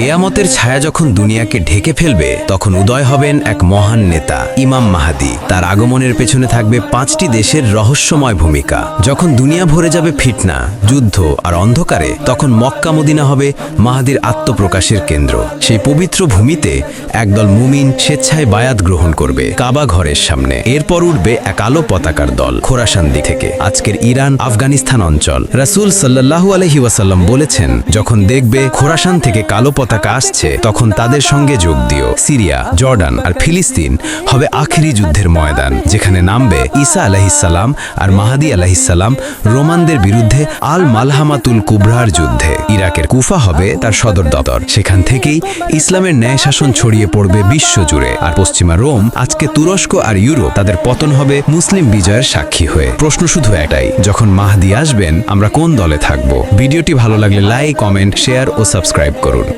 কেয়ামতের ছায়া যখন দুনিয়াকে ঢেকে ফেলবে, তখন উদয় হবেন এক মহান নেতা, ইমাম মাহাদি। তার আগমনের পেছনে থাকবে পাঁচটি দেশের রহস্যময় ভূমিকা। যখন দুনিয়া ভরে যাবে ফিটনা, যুদ্ধ আর অন্ধকারে, তখন মক্কা মদিনা হবে মাহাদির আত্মপ্রকাশের কেন্দ্র। সেই পবিত্র ভূমিতে একদল মুমিন স্বেচ্ছায় বায়াত গ্রহণ করবে কাবা ঘরের সামনে। এরপর উঠবে এক আলো পতাকার দল খোরাসান দিক থেকে। আজকের ইরান, আফগানিস্তান অঞ্চল। রাসূল সাল্লাল্লাহু আলহি ওয়াসাল্লাম বলেছেন, যখন দেখবে খোরাসান থেকে কালো পতাকা আসছে, তখন তাদের সঙ্গে যোগ দিও। সিরিয়া, জর্ডান আর ফিলিস্তিন হবে আখেরি যুদ্ধের ময়দান, যেখানে নামবে ঈসা আলাহিসাল্লাম আর মাহাদি আলাহিসাল্লাম রোমানদের বিরুদ্ধে আল মালহামাতুল কুবরার যুদ্ধে। ইরাকের কুফা হবে তার সদর দপ্তর। সেখান থেকেই ইসলামের ন্যায় শাসন ছড়িয়ে পড়বে বিশ্বজুড়ে। আর পশ্চিমা রোম, আজকে তুরস্ক আর ইউরোপ তাদের পতন হবে মুসলিম বিজয়ের সাক্ষী হয়ে। প্রশ্ন শুধু একটাই যখন মাহাদি আসবেন, আমরা কোন দলে থাকব? ভিডিওটি ভালো লাগলে লাইক কমেন্ট শেয়ার ও সাবস্ক্রাইব করুন।